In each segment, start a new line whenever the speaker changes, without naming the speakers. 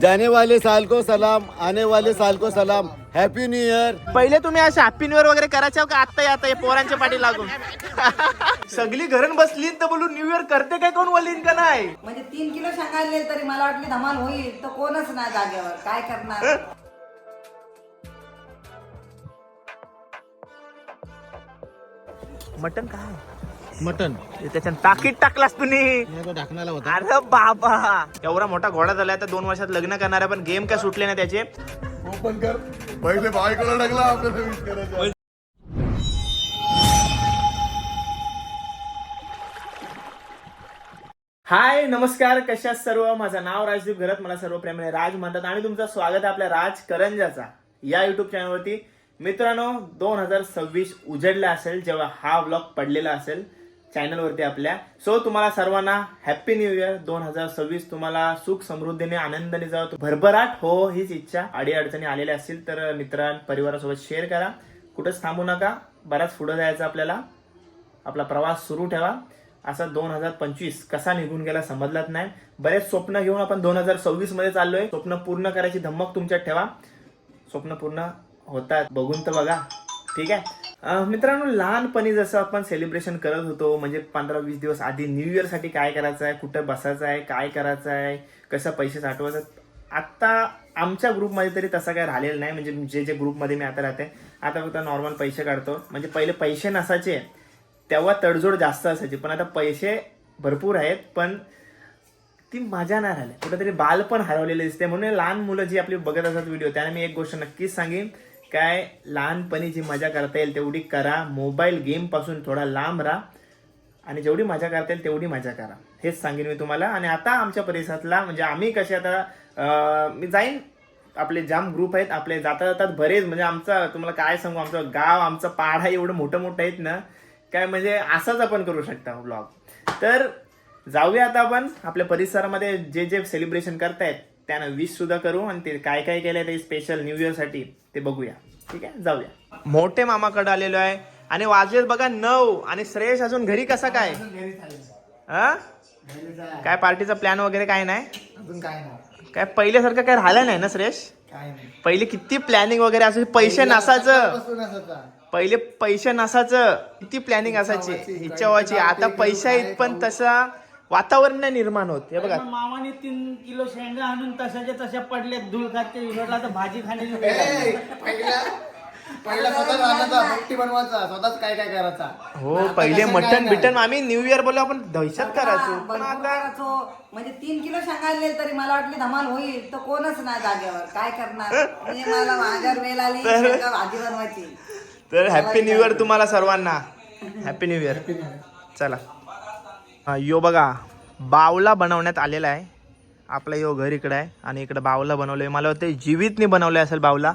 जाने वाले साल को सलाम आने वाले साल को सलाम. हैप्पी न्यू ईयर
पहिले तुम्ही असे हॅपी न्यू इयर वगैरे करायचे का? आता आता हे पोरांच्या पाठी लागून? सगळी घरून बसली तर बोलून न्यू इयर करते काय कोण बोलीन का नाही?
म्हणजे तीन किलो सांगायले तरी मला वाटली धमाल होईल तर कोणच नाही जागेवर. काय करणार?
मटन काय?
मटन.
त्याच्यात टाकीत टाकलास तुम्ही
ढाकणाला होता.
अरे बाबा. एवढा मोठा घोडा झालाय तर दोन वर्षात लग्न करणार आहे पण गेम काय सुटले ना त्याचे?
ओपन कर. पहिले बायकोला टाकला आपल्याला विश करायचं.
हाय नमस्कार कशा सर्व? माझं नाव राजदीप घरत मला सर्व प्रेमाने राज म्हणतात आणि तुमचं स्वागत आहे आपल्या राज करंजाचा. या युट्यूब चॅनलवरती मित्रांनो दोन हजार सव्वीस उजडला असेल जेव्हा हा व्लॉग पडलेला असेल चॅनलवरती आपल्या. सो तुम्हाला सर्वांना हॅप्पी न्यू इयर दोन हजार सव्वीस तुम्हाला सुख समृद्धीने आनंदाने जावं. भरभराट हो हीच इच्छा. अडी अडचणी आलेल्या असतील तर मित्रां परिवारासोबत शेअर करा. कुठंच थांबू नका. बराच पुढं जायचं आपल्याला. आपला प्रवास सुरू ठेवा. असा दोन हजार पंचवीस कसा निघून गेला समजलाच नाही. बरेच स्वप्न घेऊन आपण दोन हजार सव्वीसमध्ये चाललोय. स्वप्न पूर्ण करायची धमक तुमच्यात ठेवा. स्वप्न पूर्ण होतात. बघून तर बघा. ठीक आहे? मित्रांनो लहानपणी जसं आपण सेलिब्रेशन करत होतो म्हणजे पंधरा वीस दिवस आधी न्यू इयरसाठी काय करायचं आहे कुठं बसायचं आहे काय करायचं आहे कसं पैसे साठवायचं आता आमच्या ग्रुपमध्ये तरी तसं काय राहिलेलं नाही. म्हणजे जे जे ग्रुपमध्ये मी आता राहते आता फक्त नॉर्मल पैसे काढतो. म्हणजे पहिले पैसे नसायचे तेव्हा तडजोड जास्त असायची. पण आता पैसे भरपूर आहेत पण ती मजा नाही राहिली. कुठेतरी बाल पण हरवलेले दिसते म्हणून लहान मुलं जी आपली बघत असतात व्हिडिओ त्याने मी एक गोष्ट नक्कीच सांगेन. काय लहानपणी जी मजा करता येईल तेवढी करा. मोबाईल गेमपासून थोडा लांब राहा. आणि जेवढी मजा करता येईल तेवढी मजा करा. हेच सांगेन मी तुम्हाला. आणि आता आमच्या परिसरातला म्हणजे आम्ही कसे आता मी जाईन. आपले जाम ग्रुप आहेत. आपले जाता जातात बरेच. म्हणजे आमचा तुम्हाला काय सांगू आमचं गाव आमचं पाडा एवढं मोठं मोठं आहेत ना. काय म्हणजे असंच आपण करू शकता ब्लॉग तर जाऊया आता आपण. आपल्या परिसरामध्ये जे जे सेलिब्रेशन करतायत त्यांना विश सुद्धा करू आणि ते काय काय केलंय ते स्पेशल न्यू इयरसाठी ते बघूया. ठीक आहे? जाऊया. मोठे मामाकडे आलेलो आहे. आणि वाजवेत बघा नऊ. आणि श्रेयस अजून घरी कसा काय? हा? काय पार्टीचा प्लॅन वगैरे काय नाही?
अजून काय नाही.
काय पहिल्यासारखं काय राहिलं नाही ना
काय नाही.
पहिले किती प्लॅनिंग वगैरे असायची? पैसे नसायचं. पहिले पैसे नसायचं. किती प्लॅनिंग असायची? इच्छा व्हायची आता पैसा पण तसा. वातावरण नाही निर्माण होत. हे बघा.
मामाने तीन किलो शेंगा आणून तशाच्या तशा पडले धूळ खाते तर भाजी खाण्याची वेळ आली.
ए, पहिला पहिला स्वतः राहण्याचा मोठी बनवायचा स्वतःच काय काय करायचा.
हो
आता
पहिले
तसं काय
मटन
नाही.
बिटन आम्ही न्यू इयर बोललो आपण दहशत करायचो. पण
भरपूर
आता
करायचो. म्हणजे तीन किलो सांगायले तरी मला वाटली धमाल होईल तर कोणच नाही जागेवर. काय करणार? म्हणजे मला माझ्यावर वेळ आली शेंगा भाजी बनवायची.
तर हॅपी न्यू इयर तुम्हाला सर्वांना. हॅपी न्यू इयर चला. यो बघा बावला बनवण्यात आलेला आहे. आपला यो घर इकडे आहे आणि इकडे बावला बनवलंय. मला वाटतं जीवितनी बनवलंय असेल बावला.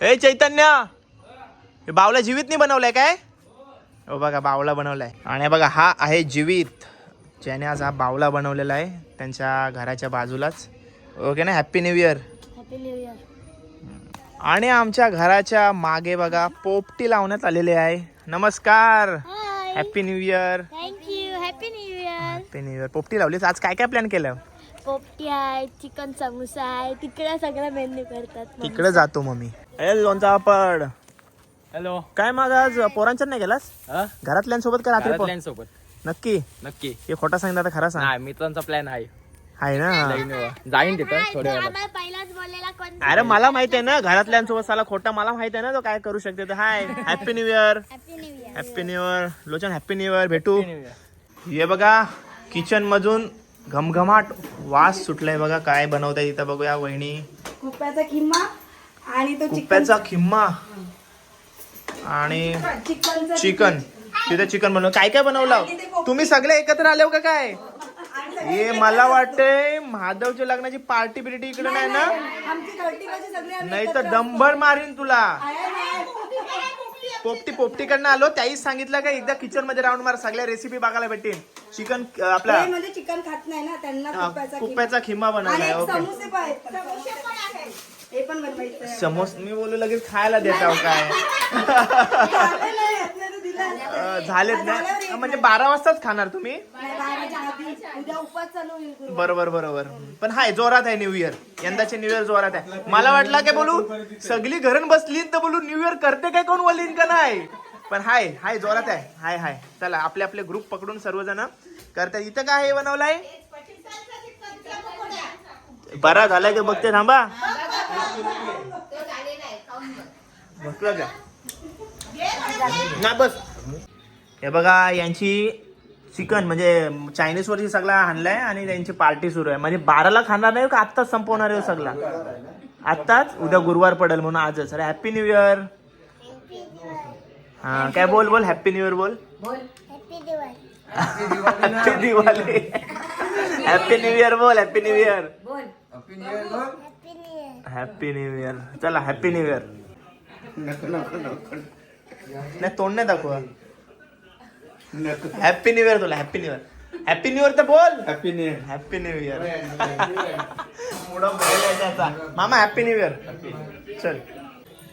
ए चैतन्य! हे बावला जीवितनी बनवलंय काय? हो बघा बावला बनवलाय. आणि हे बघा हा आहे जीवित. ज्याने आज हा बावला बनवलेला आहे त्यांच्या घराच्या बाजूलाच. ओके ना? हॅपी न्यू इयर आणि आमच्या घराच्या मागे बघा पोपटी लावण्यात आलेली आहे. नमस्कार. Happy new year
thank you happy new year
happy new year पोपटी लावलीस आज काय काय प्लॅन केलं?
पोपटी आहे चिकन समोसा आहे तिकडे सगळं मेन्यू करतात
तिकडे जातो मग मी ए लोणचा पापड
हॅलो.
काय मग आज पोरांच्यात नाही गेलास?
हा?
घरातल्यांसोबत का रात्री
प्लॅन सोबत
नक्की?
नक्की.
हे खोटा सांगितलं तर खरा सांग.
नाही मित्रांचा प्लॅन आहे.
आहे ना?
जाईन तिथं थोड्या वेळात
आम्हाला पहिलाच बोललेला कोण
अरे मला माहीत आहे ना घरातल्यांसोबत साला खोटा मला माहीत आहे ना तो काय करू शकते तर. Hi happy new year
happy new year
happy new year Lochan happy new year भेटू. हे बघा किचन मधून घमघमाट वास सुटलाय बघा काय बनवताय इथं बघूया वहिनी.
कुप्याचा किम्मा आणि तो
कुप्याचा खिम्मा. आणि चिकन. तिथे चिकन बनव. काय काय बनवलं? तुम्ही सगळे एकत्र आले हो का काय? हे. मला वाटतंय महादेवच्या लग्नाची पार्टी बिर्टी इकडे नाही ना? नाही. तर डंबर मारीन तुला. पोपटी पोपटीकडनं आलो त्याहीच सांगितलं का एकदा किचनमध्ये राऊंड मार सगळ्या रेसिपी बघायला भेटेल चिकन आपला
हे म्हणजे चिकन खात नाही ना त्यांना कुप्याचा
कुप्याचा खिमा
किम्मा. आणि
बनवलाय
एक
ओके.
हे पण बनवायचं आहे.
समोस मी बोलू लगेच खायला देता काय? झालेत ना? म्हणजे बारा वाजताच खाणार तुम्ही. बरोबर बरोबर. पण हाय जोरात आहे न्यू इयर यंदाचे न्यू इयर जोरात आहे. मला वाटलं काय बोलू सगळी घरून बसली तर बोलू न्यू इयर करते काय कोण बोलीन का नाही? पण हाय हाय जोरात आहे. हाय हाय. चला आपले आपले ग्रुप पकडून सर्वजण करतात. इथं काय हे बनवलंय? बरा झालाय का? बघते थांबा. बसलं का ना बस. हे बघा यांची चिकन म्हणजे चायनीज वरची सगळा आणलाय आणि त्यांची पार्टी सुरू आहे. म्हणजे बाराला खाणार नाही का? आत्ताच संपवणार आहे हो सगळा. आत्ताच? उद्या गुरुवार पडेल म्हणून आजच. अरे हॅपी न्यू इयर हा काय बोल बोल. हॅपी न्यू इयर बोल.
Happy Diwali
happy new year बोल. Happy new year
happy new year
happy new year चला हॅपी न्यू इयर नाही तोंड नाही दाखवा हॅपी न्यू इयर तुला happy new year happy new year तर बोल
happy new year
happy new year मुडा त्याचा मामा हॅपी न्यू इयर चल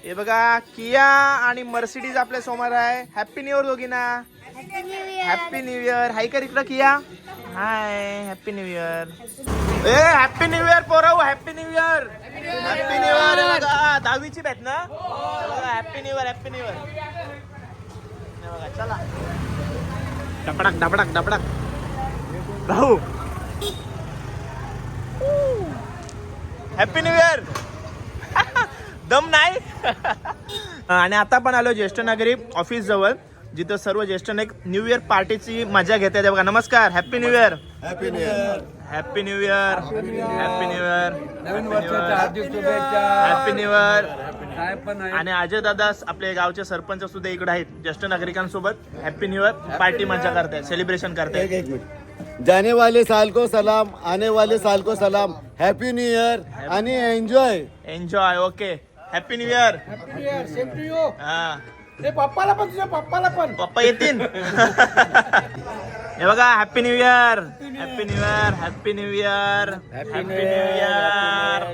हे बघा किया आणि मर्सिडीज आपल्यासमोर आहे हॅपी न्यू इयर दोघींना
हॅपी न्यू इयर
हाय का इकडं किया हाय हॅपी न्यू इयर ए happy new year पोराव happy new year happy new year दहावीची बॅच ना? Happy new year happy new year बघा चला. डपडक डपडक डपडक भाऊ. हॅपी न्यू इयर दम नाही. आणि आता पण आलो ज्येष्ठ नागरिक ऑफिस जवळ जिथं सर्व ज्येष्ठ नागरिक न्यू इयर पार्टीची मजा घेत आहेत बघा नमस्कार happy new year
happy new year
happy new year happy new year
नवीन वर्षाच्या हार्दिक शुभेच्छा
हॅपी न्यू इयर
काय पण आहे
आणि अजय दादा आपले गावचे सरपंच सुद्धा इकडे आहेत ज्येष्ठ नागरिकांसोबत हॅपी न्यू इयर पार्टी मजा करतायत सेलिब्रेशन
एक
करतायत
एक मिनिट जाने वाले साल को सलाम आने वाले साल को सलाम हॅपी न्यू इयर आणि enjoy
enjoy okay happy new year हा
पप्पाला पण तुझ्या पप्पाला पण.
पप्पा येतील. हे बघा happy new year happy new year happy new year happy new year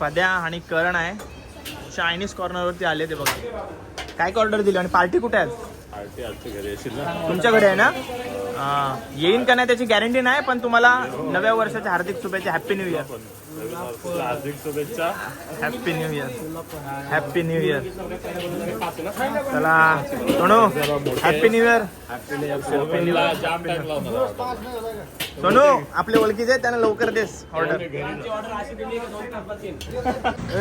Padya आणि करण आहे. चायनीज कॉर्नर वरती आले ते बघा. काय ऑर्डर दिली आणि पार्टी कुठे आहे? तुमच्या घरी आहे ना. येईन का नाही त्याची गॅरंटी नाही पण तुम्हाला नव्या वर्षाच्या हार्दिक शुभेच्छा. हॅपी न्यू इयर
हार्दिक शुभेच्छा.
Happy new year happy new year चला सोनू हॅपी न्यू इयर
जाम टाइम लावणार
सोनू आपले ओळखीचे आहेत, त्यांना लवकर देस. ऑर्डर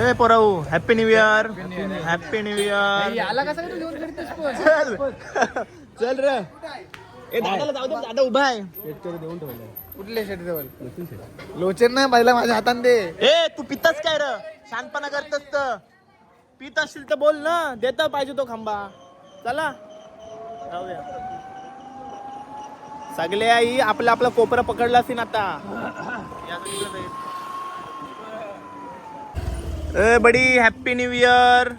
ए पोराऊ happy new year happy new year चल. चल रे. ए दादाला जाऊ दे दादा उभा आहे.
कुठले शेट लोचन नाही पाहिला माझ्या हातात दे.
ए तू पितास काय र? शांतपणा करतस तर. पित असशील तर बोल ना देता पाहिजे तो खांबा. चला. जाऊया. सगळे आई आपलं आपलं कोपरं पकडलं असेल आता. ए बडी हॅपी न्यू इयर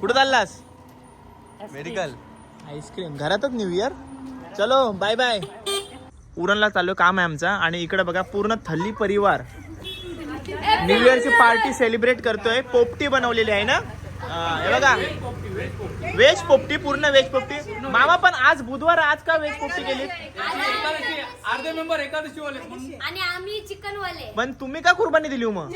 कुठं चाललास? Medical ice cream. घरातच न्यू इयर चलो बाय बाय उरणला चालू काम आहे आमचा आणि इकडे बघा पूर्ण थल्ली परिवार. न्यू इयरची पार्टी सेलिब्रेट करतोय. पोपटी बनवलेली आहे ना? हा, बघा. व्हेज पोपटी पूर्ण व्हेज पोपटी. मामा पण आज बुधवार आज का व्हेज पोपटी केली?
अर्धे मेंबर एकादशी वाले
आणि आम्ही चिकन वाले
पण तुम्ही का कुर्बानी दिली हो मग?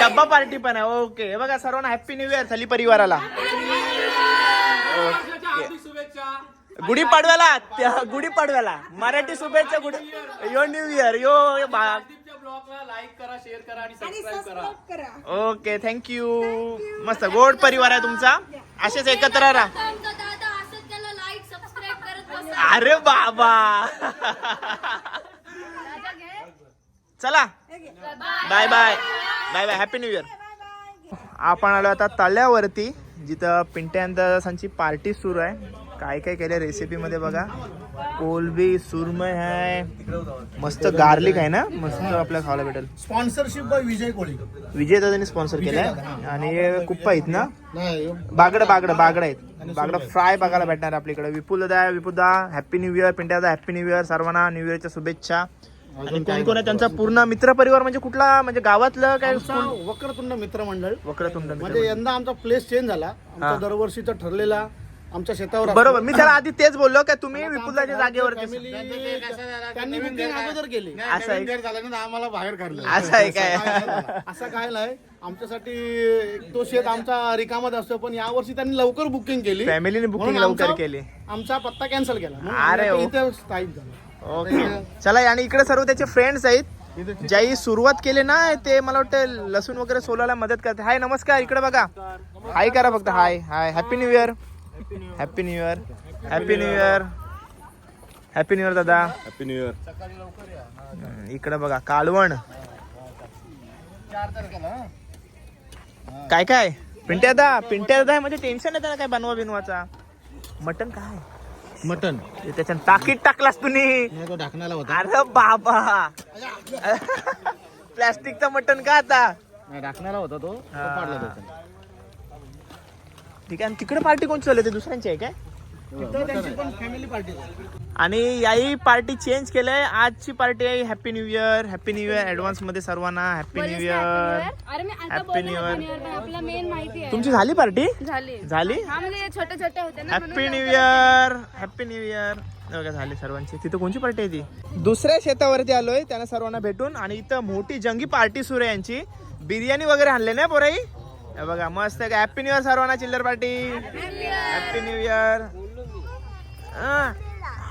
डब्बा पार्टी पण आहे ओके हे बघा सर्वांना हॅपी न्यू इयर थली परिवाराला.
शुभेच्छा
गुढीपाडव्याला त्या- गुढीपाडव्याला मराठी शुभेच्छा गुढी यो न्यू इयर यो
ब्लॉगला लाईक करा शेअर करा आणि सबस्क्राईब करा.
करा.
ओके थँक्यू मस्त गोड परिवार आहे तुमचा. असेच एकत्र राहा.
आमचा दादा असं त्याला लाईक सबस्क्राईब करत बसा
अरे बाबा. चला. Bye bye bye bye happy new year आपण आलो आता तळ्यावरती जिथं पिंट्यांची पार्टी सुरू आहे. काय काय केलं रेसिपी मध्ये बघा. कोलबी सुरमय आहे मस्त गार्लिक आहे ना? मस्त आपल्याला खायला भेटेल.
Sponsorship by Vijay Koli.
विजय दादानी स्पॉन्सर केलाय. आणि कुप्पा आहेत ना? बागड बागड बागड आहेत. बागड फ्राय बघायला भेटणार आपल्याकडे. विपुल दादा Vipul da happy new year Pintya दादा हॅपी न्यू इयर सर्वांना न्यू इयरच्या शुभेच्छा. आणि कोण कोण आहे? त्यांचा पूर्ण मित्र परिवार म्हणजे कुठला? म्हणजे गावातलं काय
वक्रतुंड मित्रमंडळ
वक्रतुंड
म्हणजे यंदा आमचा प्लेस चेंज झाला. आमचा दरवर्षीचा ठरलेला आमच्या शेतावर.
बरोबर. मी त्याला आधी तेच बोललो की तुम्ही विपुलदाच्या
त्यांनी बुकिंग अगोदर केली.
असं आहे
झाल्यानंतर आम्हाला बाहेर काढलं.
असं आहे. काय
असं काय नाही. आमच्यासाठी एक तो शेत आमचा रिकामाच असतो पण यावर्षी त्यांनी लवकर बुकिंग केली.
फॅमिलीने बुकिंग लवकर केली.
आमचा पत्ता कॅन्सल केला.
अरे.
आता इथे स्थायिक झालो.
ओके चला आणि इकडे सर्व त्याचे फ्रेंड्स आहेत. ज्याही सुरुवात केली ना ते मला वाटतं लसूण वगैरे सोलायला मदत करते. हाय नमस्कार इकडे बघा. हाय करा फक्त. Hi hi happy new year happy new year happy new year happy new year दादा.
हॅपी न्यू इयर
इकडे बघा कालवण. काय काय? पिंट्या दा पिंट्या दा म्हणजे टेन्शन येतं ना काय बनवा बिनवाचा? मटन काय?
मटन
ते त्याच्यात टाकीत टाकलास तुम्ही.
तो ढाकणाला होता.
अरे बाबा. प्लास्टिकचं मटन का आता?
ढाकणाला होता तो. तो पाडला.
ठीक आहे. आणि तिकडे पार्टी कोण चालू ते दुसऱ्यांची आहे काय?
त्यांची पण फॅमिली पार्टी
आणि याही पार्टी चेंज केलंय. आजची पार्टी आहे. Happy new year happy new year ऍडव्हान्समध्ये सर्वांना. हॅपी न्यू इयर
अरे मी आता
हॅपी न्यू इयर
पण आपला मेन माहिती आहे.
तुमची झाली पार्टी?
झाली.
झाली?
छोटे छोटे होते ना
happy new year happy new year झाली सर्वांची. तिथं कोणची पार्टी आहे ती? दुसऱ्या शेतावरती आलोय. त्यांना सर्वांना भेटून. आणि इथं मोठी जंगी पार्टी सुरू आहे यांची. बिर्याणी वगैरे आणले ना पोराई? हे बघा मस्त हॅपी न्यू इयर सर्वांना चिल्लर party. Happy new year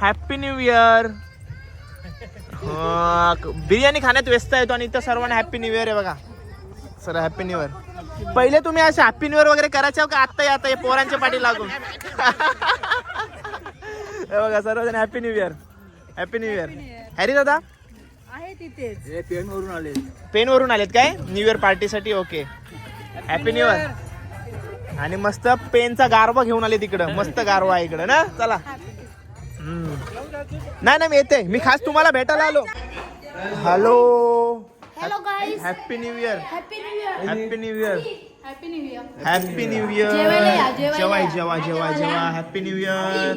happy new year biryani खाण्यात व्यस्त येतो आणि इथं सर्वांना हॅपी न्यू इयर आहे बघा. सर हॅपी न्यू इयर पहिले तुम्ही असे हॅपी न्यू इयर वगैरे करायचे हो का? आत्ता आता हे पोरांच्या पाठी लागून. हे बघा सर्वजण happy new year happy new year Harry दादा?
आहे तिथेच.
पेन वरून आलेत काय? न्यू इयर पार्टीसाठी ओके हॅपी न्यू इयर आणि मस्त पेनचा गारवा घेऊन आले तिकडं. मस्त गारवा आहे इकडं ना? चला. नाही नाही मी येते. मी खास तुम्हाला भेटायला आलो. Hello happy new year
happy new year
happy new year जेवाय. जेवा जेवा जेवा. हॅपी न्यू इयर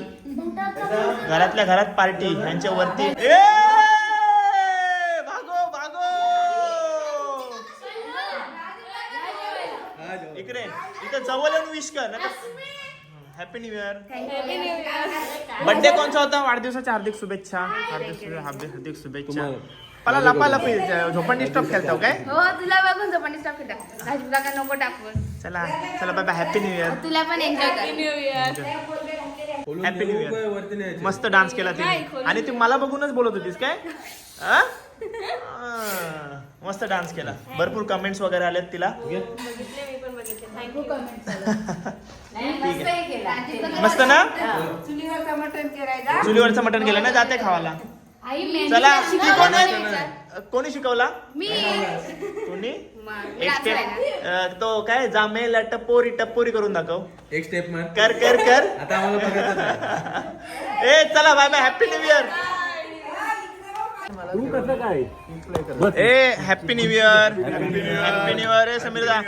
घरातल्या घरात पार्टी यांच्या वरती ए! भागो भागो इकडे इथं जवळ येऊन विश कर हॅपी न्यू इयर बर्थडे कोणचा होता? वाढदिवसाच्या हार्दिक शुभेच्छा. हार्दिक हार्दिक हार्दिक शुभेच्छा. मला लपा लपी झोपण डिस्टर्ब खेळतो काय
हो तुला बघून पण स्टॉप टाक राजपूला का नको टाकून?
चला चला बाबा हॅपी न्यू इयर
तुला पण एन्जॉय कर. New year
happy new year मस्त डान्स केला तिने. आणि ती मला बघूनच बोलत होतीस काय? आ? आ, मस्त डान्स केला. भरपूर कमेंट्स वगैरे आलेत तिला. मस्त ना
चुलीवरचा मटण करायचा
चुलीवरचं मटण केलं ना जाते खावाला चला. कोण शिकवला?
मी.
कोणी? एक स्टेप. तो काय? जामेल टपोरी टपोरी करून दाखव.
एक स्टेप मार.
कर कर कर.
आता.
ए चला bye bye happy new year ए happy new year happy new year ए समीर दा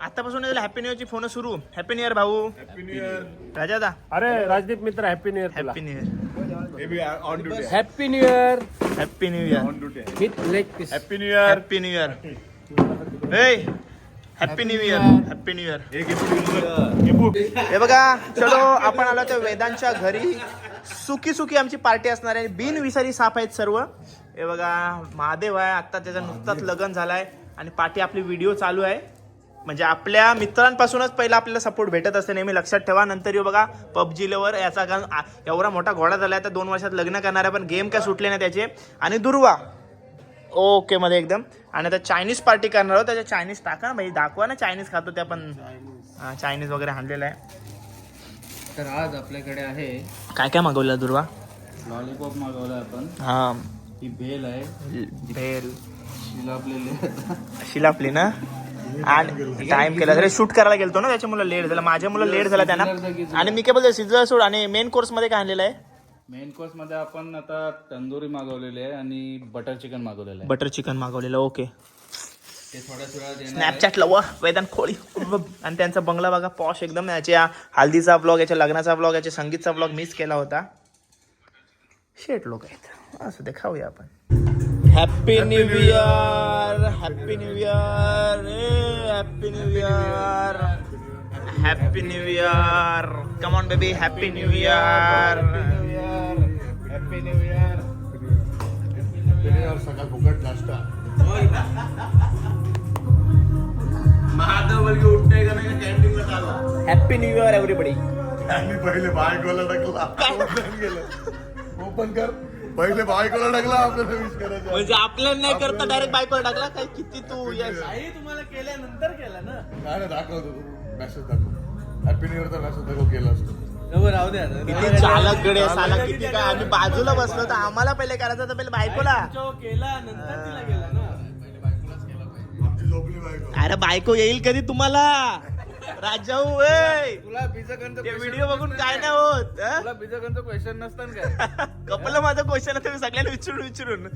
आतापासून हॅपी न्यू इयरची फोन सुरू हॅपी न्यू इयर भाऊ हॅपी न्यू इयर राजा दा
अरे राजदीप मित्र happy new year
happy new year
happy new year
happy new year
with leg piece
happy new year happy new year A happy new year happy new year हे बघा चलो आपण आलो त्या वेदांच्या घरी सुकी सुकी आमची पार्टी असणार आहे. बिनविसारी साप आहेत सर्व. हे बघा महादेव आहे. आता त्याचा नुकताच लग्न झालाय आणि पार्टी आपली व्हिडिओ चालू आहे. म्हणजे आपल्या मित्रांपासूनच पहिला आपल्याला सपोर्ट भेटत असते नेहमी लक्षात ठेवा. नंतर येऊ बघा पबजी लेवर याचा गण एवढा मोठा घोडा झालाय. तर दोन वर्षात लग्न करणार आहे पण गेम काय सुटले नाही त्याचे. आणि दुर्वा. ओके मध्ये एकदम. आणि आता चायनीज पार्टी करणार आहोत. त्याच्या चायनीज टाका ना भाई दाखवा ना चायनीज खातो ते आपण हा, चायनीज वगैरे आणलेलं आहे.
तर आज आपल्याकडे आहे
काय काय मागवलं दुर्वा?
लॉलीपॉप मागवला आपण.
हा.
ही भेल आहे.
भेल.
शिलापलेले
शिलापली ना? आणि टाइम केला. अरे शूट करायला गेलतो ना त्याच्यामुळे लेट झाला. माझ्या मुलं लेट झाला त्यांना. आणि मी काय बोलतो सिझर सोड. आणि मेन कोर्समध्ये काय आणलेलं आहे?
मेन कोर्समध्ये आपण आता तंदुरी मागवलेली आहे आणि बटर चिकन मागवलेलं आहे.
बटर चिकन मागवलेलं. ओके
ते थोड्याच वेळात येणार
स्नॅपचॅटला व वेदांत खोळी आणि त्यांचा बंगला बघा पॉश एकदम याच्या हल्दीचा ब्लॉग याच्या लग्नाचा ब्लॉग याच्या संगीतचा ब्लॉग मिस केला होता शेट लोक आहेत असं ते खाऊया आपण happy new year happy new year happy new year happy new year come on baby happy new year
happy new year सकाळ फुकट नाश्ता
हॅपी न्यू इयर एव्हरीबडी
आणि पहिले बायकोला टाकला ओपन कर पहिले बायकोला टाकला आपल्याला विश करायचं
म्हणजे आपल्याला नाही करता डायरेक्ट बायकोला टाकला? काय किती तू
आई तुम्हाला केल्यानंतर केला ना?
काय नाही दाखवतो तू. मेसेज दाखव. हॅपी न्यू इयरचा मेसेज दाखव केला असतो.
राहू द्या.
किती चालक गडे साला किती काय? आम्ही बाजूला बसलो तर आम्हाला पहिले करायचं तर पहिले बायकोला.
केला नंतर तिला
आमची झोपली बायको.
अरे बायको येईल कधी तुम्हाला? राजाऊ ए!
तुला बीजगंत
ते व्हिडिओ बघून काय नाही होत हं?
तुला बीजगंत क्वेश्चन नसतं काय?
कपल माझा क्वेश्चन तुम्ही सगळ्यांना विचारून विचारून.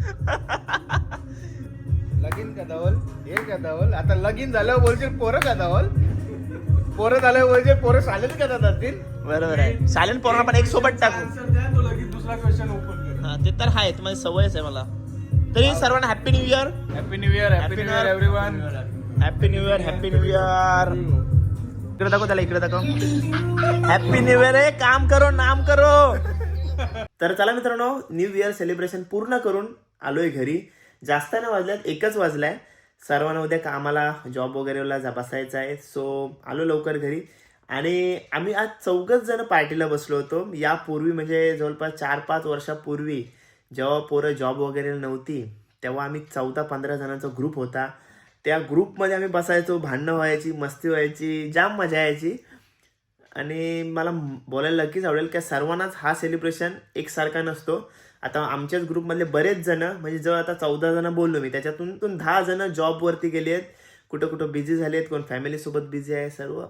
लगीन का धावल? हे का धावल? आता लगीन झाल्यावर बोलशील पोरं का धावल? पोरं झाल्यावर बोलशील पोरं शाळेत का जातात
बरोबर आहे. सायलेंट पोरांना पण एक सोबत टाकू.
दुसरा क्वेश्चन ओपन
हा ते तर आहे तुम्हाला सवयच आहे मला. तरी सर्वांना happy new year
happy new year happy new year everyone
happy new year happy new year इकडे दाखव त्याला इकडे दाखव. हॅपी न्यू इयर आहे काम करो नाम करो. तर चला मित्रांनो न्यू इयर सेलिब्रेशन पूर्ण करून आलोय घरी. जास्त नाही वाजल्यात एकच वाजलाय. सर्वांना उद्या कामाला जॉब वगैरेला बसायचं आहे. सो आलो लवकर घरी. आणि आम्ही आज चौघच जण पार्टीला बसलो होतो. यापूर्वी म्हणजे जवळपास चार पाच वर्षापूर्वी जेव्हा पोरं जॉब वगैरे नव्हती तेव्हा आम्ही चौदा पंधरा जणांचा ग्रुप होता. त्या ग्रुपमध्ये आम्ही बसायचो भांडणं व्हायची मस्ती व्हायची जाम मजा यायची. आणि मला बोलायला नक्कीच आवडेल की सर्वांनाच हा सेलिब्रेशन एकसारखा नसतो. आता आमच्याच ग्रुपमधले बरेच जण म्हणजे जवळ आता चौदा जण बोललो मी त्याच्यातून तून दहा जण जॉबवरती गेले आहेत. कुठं कुठं बिझी झाले आहेत कोण फॅमिलीसोबत बिझी आहे सर्व.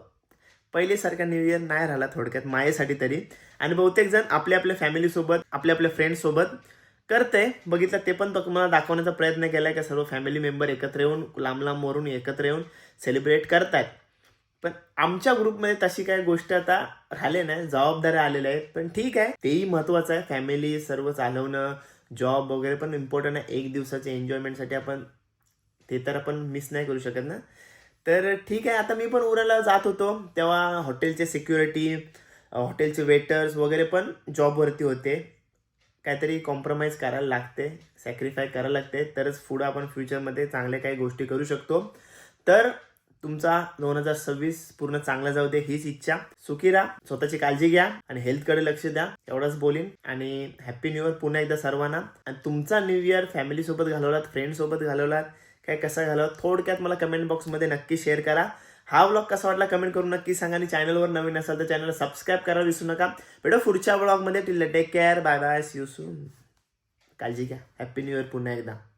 पहिलेसारखा न्यू इयर नाही राहिला थोडक्यात मायेसाठी तरी. आणि बहुतेक जण आपल्या आपल्या फॅमिलीसोबत आपल्या आपल्या फ्रेंड्ससोबत करते बघितलं ते पण मला दाखवण्याचा प्रयत्न केला आहे का सर्व फॅमिली मेंबर एकत्र येऊन लांब लांब वरून एकत्र येऊन सेलिब्रेट करतात पण आमच्या ग्रुपमध्ये तशी काही गोष्ट आता राहिले नाही जबाबदाऱ्या आलेल्या आहेत. पण ठीक आहे तेही महत्वाचं आहे. फॅमिली सर्व चालवणं जॉब वगैरे पण इम्पॉर्टंट आहे. एक दिवसाच्या एन्जॉयमेंटसाठी आपण ते तर आपण मिस नाही करू शकत ना? तर ठीक आहे आता मी पण उराला जात होतो. तेव्हा हॉटेलचे सिक्युरिटी हॉटेलचे वेटर्स वगैरे पण जॉबवरती होते. काहीतरी कॉम्प्रोमाइज करायला लागते सॅक्रिफाय करायला लागते तरच पुढं आपण फ्युचरमध्ये चांगल्या काही गोष्टी करू शकतो. तर तुमचा दोन हजार सव्वीस पूर्ण चांगला जाऊ दे हीच इच्छा. सुखी राहा स्वतःची काळजी घ्या आणि हेल्थकडे लक्ष द्या एवढंच बोलीन. आणि हॅप्पी न्यू इयर पुन्हा एकदा सर्वांना. आणि तुमचा न्यू इयर फॅमिलीसोबत घालवलात फ्रेंडसोबत घालवलात काय कसा घालवत थोडक्यात मला कमेंट बॉक्समध्ये नक्की शेअर करा. हा व्लॉग कसा वाटला कमेंट करून नक्की सांगा आणि चॅनलवर नवीन असाल तर चॅनल सबस्क्राईब करायला विसरू नका. भेटू पुढच्या व्लॉगमध्ये till take care bye bye see you soon काळजी घ्या. हॅपी न्यू इयर पुन्हा एकदा.